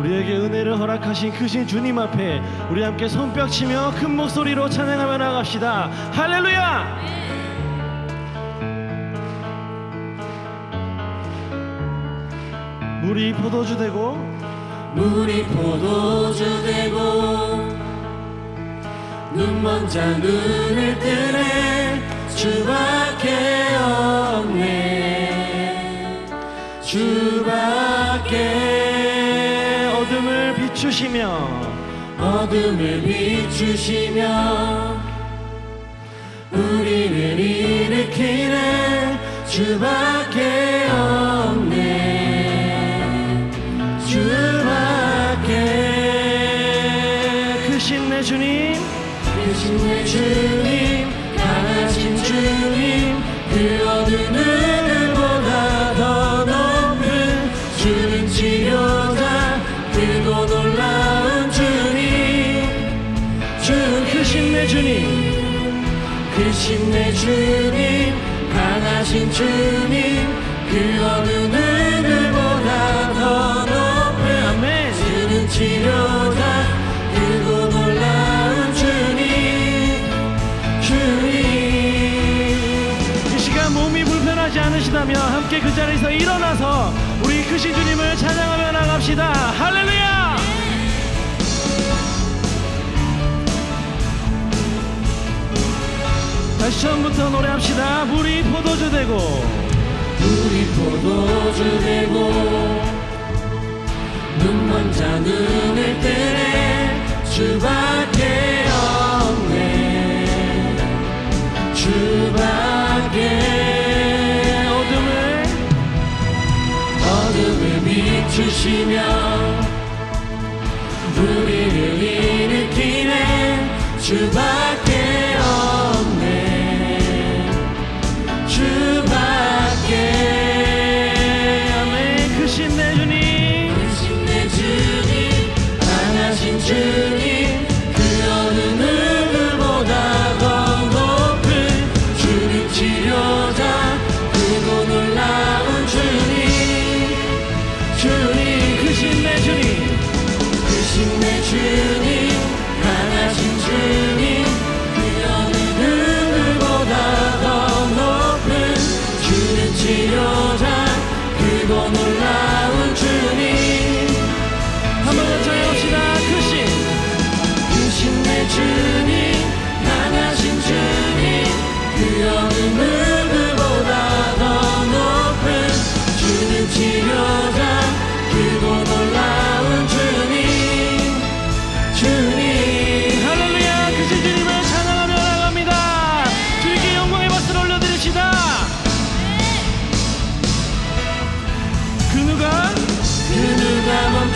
우리에게 은혜를 허락하신 크신 주님 앞에 우리 함께 손뼉치며 큰 목소리로 찬양하며 나갑시다. 할렐루야! 물이 포도주 되고 물이 포도주 되고 눈먼 자 눈을 뜨네 주밖에 없네 주밖에 비추시며 어둠을 비추시며 우리를 일으키네 주밖에 없네. 주밖에 크신 내 주님 크신 내 주님 강하신 주님 그 어느 누구보다 더 높은 주는 치료 주님 크신 내 주님 강하신 주님 그 어느 누구보다 더 높은 아멘. 주는 치료자 크고 놀라운 주님 주님. 이 시간 몸이 불편하지 않으시다면 함께 그 자리에서 일어나서 우리 크신 주님을 찬양 처음부터 노래합시다. 물이 포도주 되고. 우리 포도주 되고 눈먼 자 눈을 뜨네 주밖에 없네. 주밖에 어둠을 어둠을 비추시며 우리를 일으키네 주밖에 치료자 크고 놀라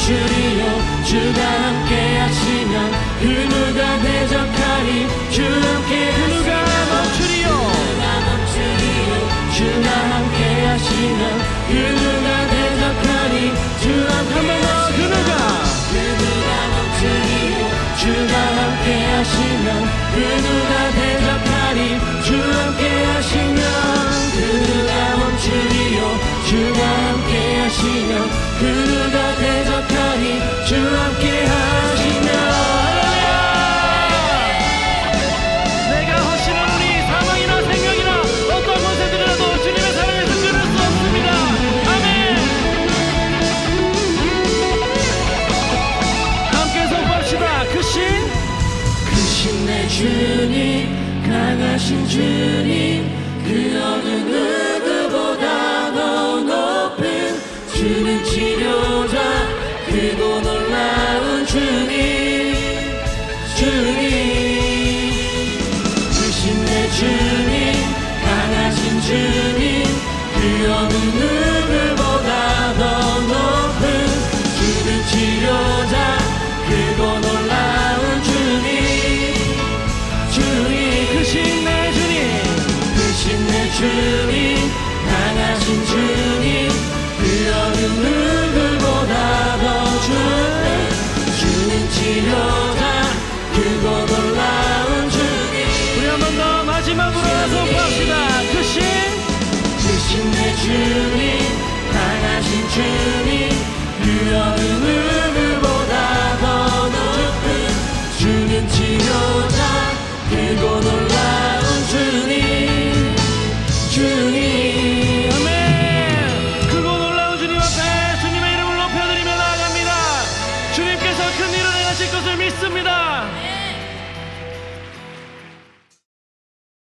멈추리요 주가 함께 하시면 그 누가 대적하리. 주 함께 그 누가 멈추리요. 누가 멈추리요. 주가 함께 하시면 그 누가 대적하리. 주 함께 한번더그 누가. 그 누가 멈추리요. 주가 함께 하시면 그 누가 대적하리. 주 함께 하시면 그 누가 멈추리요. 주가 함께 하시면 그 주님 강하신 주님 그 어느 누구보다 더 높은 주는 치료자 크고 놀라운 주님 주님. 크신 내 주님 강하신 주님 그 어느 누구